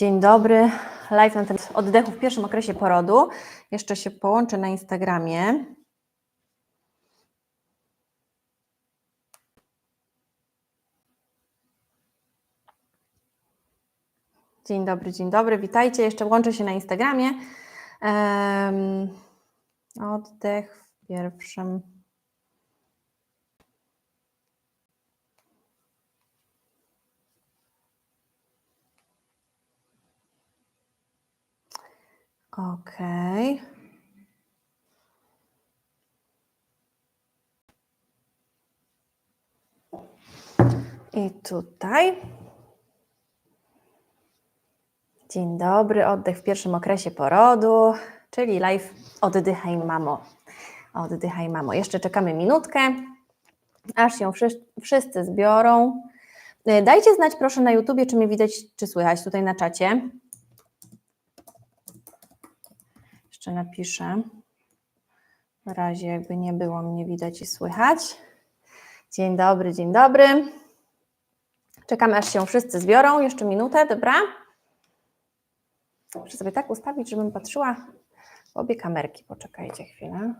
Dzień dobry. Live na temat oddechu w pierwszym okresie porodu. Jeszcze się połączę na Instagramie. Dzień dobry, dzień dobry. Witajcie. Jeszcze łączę się na Instagramie. Em, oddech w pierwszym. Okej. I tutaj. Dzień dobry, oddech w pierwszym okresie porodu, czyli live Oddychaj Mamo. Oddychaj Mamo. Jeszcze czekamy minutkę, aż się wszy- wszyscy zbiorą. Y, Dajcie znać proszę na YouTubie, czy mnie widać, czy słychać tutaj na czacie. Jeszcze napiszę. W razie jakby nie było mnie widać i słychać. Dzień dobry, dzień dobry. Czekamy aż się wszyscy zbiorą. Jeszcze minutę, dobra? Muszę sobie tak ustawić, żebym patrzyła w obie kamerki. Poczekajcie chwilę.